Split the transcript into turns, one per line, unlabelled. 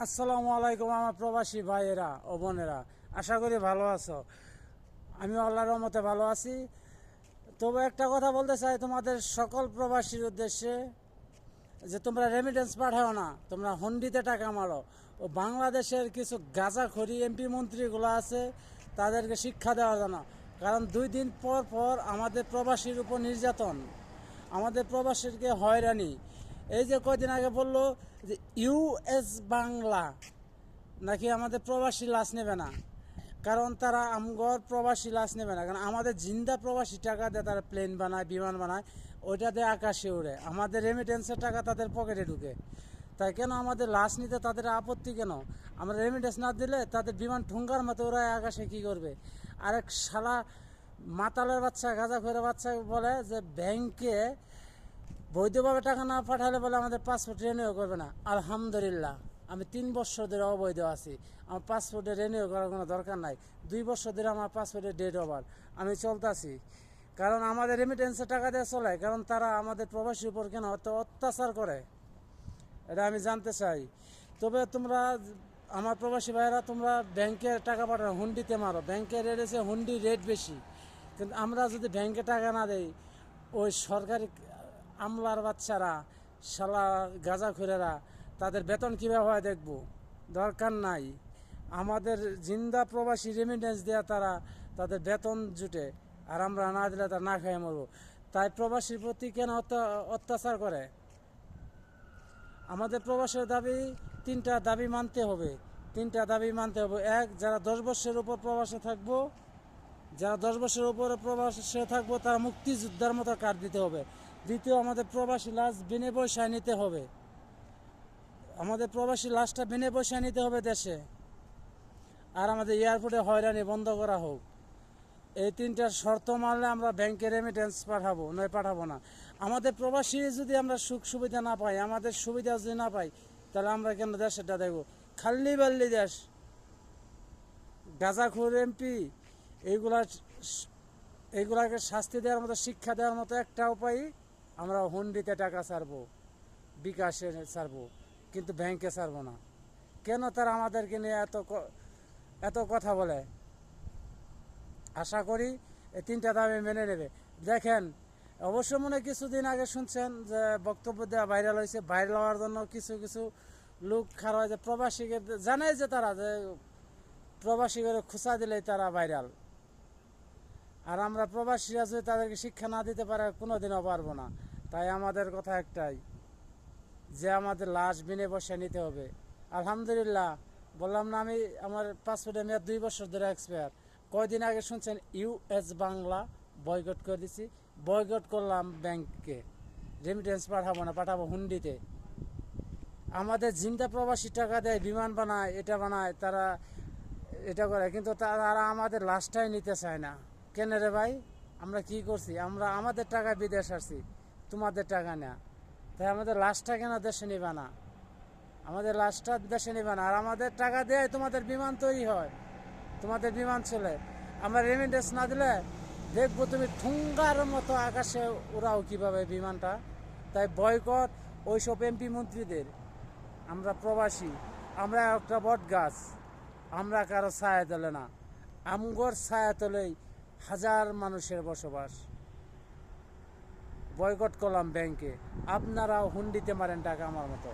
আসসালামু আলাইকুম আমার প্রবাসী ভাইয়েরা ও বোনেরা। আশা করি ভালো আছো। আমি আল্লাহর রহমতে ভালো আছি। তবে একটা কথা বলতে চাই তোমাদের সকল প্রবাসীর উদ্দেশ্যে যে তোমরা রেমিটেন্স পাঠাও না, তোমরা হন্ডিতে টাকা মারো। ও বাংলাদেশের কিছু গাঁজাখড়ি এমপি মন্ত্রীগুলো আছে, তাদেরকে শিক্ষা দেওয়ার জন্য কারণ দুই দিন পর পর আমাদের প্রবাসীর উপর নির্যাতন। আমাদের প্রবাসীকে হয়রানি। এই যে কয়দিন আগে বলল যে ইউএস বাংলা, নাকি আমাদের প্রবাসী লাশ নেবে না? কারণ তারা আমগর প্রবাসী লাশ নেবে না। কারণ আমাদের জিন্দা প্রবাসী টাকা দিয়ে তারা প্লেন বানায়, বিমান বানায়, ওইটা দিয়ে আকাশে উড়ে। আমাদের রেমিটেন্সের টাকা তাদের পকেটে ঢুকে। তাই কেন আমাদের লাশ নিতে তাদের আপত্তি কেন? আমরা রেমিটেন্স না দিলে তাদের বিমান ঠুঙ্গার মতো ওরা আকাশে কি করবে? আরেক শালা মাতালের বাচ্চা গাঁজা করে বাচ্চা বলে যে ব্যাংকে বৈধভাবে টাকা না পাঠালে বলে আমাদের পাসপোর্ট রেনিউ করবে না। আলহামদুলিল্লাহ, আমি তিন বছর ধরে অবৈধ আছি। আমার পাসপোর্টে রেনিউ করার কোনো দরকার নাই। দুই বছর ধরে আমার পাসপোর্টের ডেট ওভার আমি চলতেছি। কারণ আমাদের রেমিটেন্সে টাকা দিয়ে চলে। কারণ তারা আমাদের প্রবাসীর উপর কেন অত অত্যাচার করে? এটা আমি জানতে চাই। তবে তোমরা, আমার প্রবাসী ভাইয়েরা, তোমরা ব্যাংকে টাকা পাঠানো হুন্ডিতে মারো। ব্যাংকের রেট এসে হুন্ডি রেট বেশি। কিন্তু আমরা যদি ব্যাংকে টাকা না দেই, ওই সরকারি আমলার বাচ্চারা, শালা গাঁজা খুরেরা তাদের বেতন কীভাবে হয় দেখব? দরকার নাই। আমাদের জিন্দা প্রবাসী রেমিটেন্স দেওয়া তারা তাদের বেতন জুটে, আর আমরা না দিলে তারা না খেয়ে মরবো। তাই প্রবাসীর প্রতি কেন অত্য- অত্যাচার করে? আমাদের প্রবাসের দাবি, তিনটা দাবি মানতে হবে। তিনটা দাবি মানতে হবে। এক, যারা দশ বছরের উপর প্রবাসে থাকব, যারা দশ বছরের উপরে প্রবাসে থাকব, তারা মুক্তিযোদ্ধার মতো কার্ড দিতে হবে? দ্বিতীয় আমাদের প্রবাসী লাশ বিনে পয়সায় নিতে হবে। আমাদের প্রবাসী লাশটা বিনে পয়সায় নিতে হবে দেশে। আর আমাদের এয়ারপোর্টে হয়রানি বন্ধ করা হোক। এই তিনটার শর্ত মানলে আমরা ব্যাংকে রেমিটেন্স পাঠাবো, নয় পাঠাবো না। আমাদের প্রবাসী যদি আমরা সুখ সুবিধা না পাই, আমাদের সুবিধা যদি না পাই, তাহলে আমরা কেন দেশেরটা দেখব? খাল্লি বাল্লি দেশ। গাজাখুর এমপি, এইগুলা এইগুলাকে শাস্তি দেওয়ার মতো, শিক্ষা দেওয়ার মতো একটা উপায় আমরা হুন্ডিতে টাকা ছাড়বো, বিকাশে ছাড়বো, কিন্তু ব্যাংকে ছাড়বো না। কেন তারা আমাদেরকে নিয়ে এত এত কথা বলে? আশা করি এই তিনটা দাবি মেনে নেবে। দেখেন, অবশ্য মনে কিছুদিন আগে শুনছেন যে বক্তব্য দেওয়া ভাইরাল হয়েছে। ভাইরাল হওয়ার জন্য কিছু কিছু লোক খারাপ হয় যে প্রবাসীকে জানে যে তারা যে প্রবাসী করে খুচা দিলেই তারা ভাইরাল। আর আমরা প্রবাসীরা যদি তাদেরকে শিক্ষা না দিতে পারে, কোনোদিনও পারব না। তাই আমাদের কথা একটাই, যে আমাদের লাশ বিনে বসে নিতে হবে। আলহামদুলিল্লাহ, বললাম না আমি, আমার পাসপোর্টের মেয়াদ দুই বছর ধরে এক্সপায়ার কয়দিন আগে শুনছেন ইউএস বাংলা বয়কট করে দিছি। বয়কট করলাম ব্যাংককে রেমিটেন্স পাঠাবো না, পাঠাবো হুন্ডিতে। আমাদের জিন্দা প্রবাসী টাকা দেয়, বিমান বানায়, এটা বানায়, তারা এটা করে, কিন্তু তারা আমাদের লাশটাই নিতে চায় না। কেন রে ভাই? আমরা কি করছি? আমরা আমাদের টাকা বিদেশ আসছি, তোমাদের টাকা না। তাই আমাদের লাশটা কেন দেশে নিবে না? আমাদের লাশটা দেশে নিবে না। আর আমাদের টাকা দেয় তোমাদের বিমান তৈরি হয়, তোমাদের বিমান চলে। আমরা রেমিটেন্স না দিলে দেখব তুমি ঠুঙ্গার মতো আকাশে উড়াও কীভাবে বিমানটা। তাই বয়কট ওইসব এমপি মন্ত্রীদের। আমরা প্রবাসী, আমরা একটা বট গাছ আমরা কারও ছায়া তোলে না। আমগর ছায়া তোলেই হাজার মানুষের বসবাস। বয়কট করলাম ব্যাংকে আপনারাও হুন্ডিতে মারেন টাকা আমার মতো।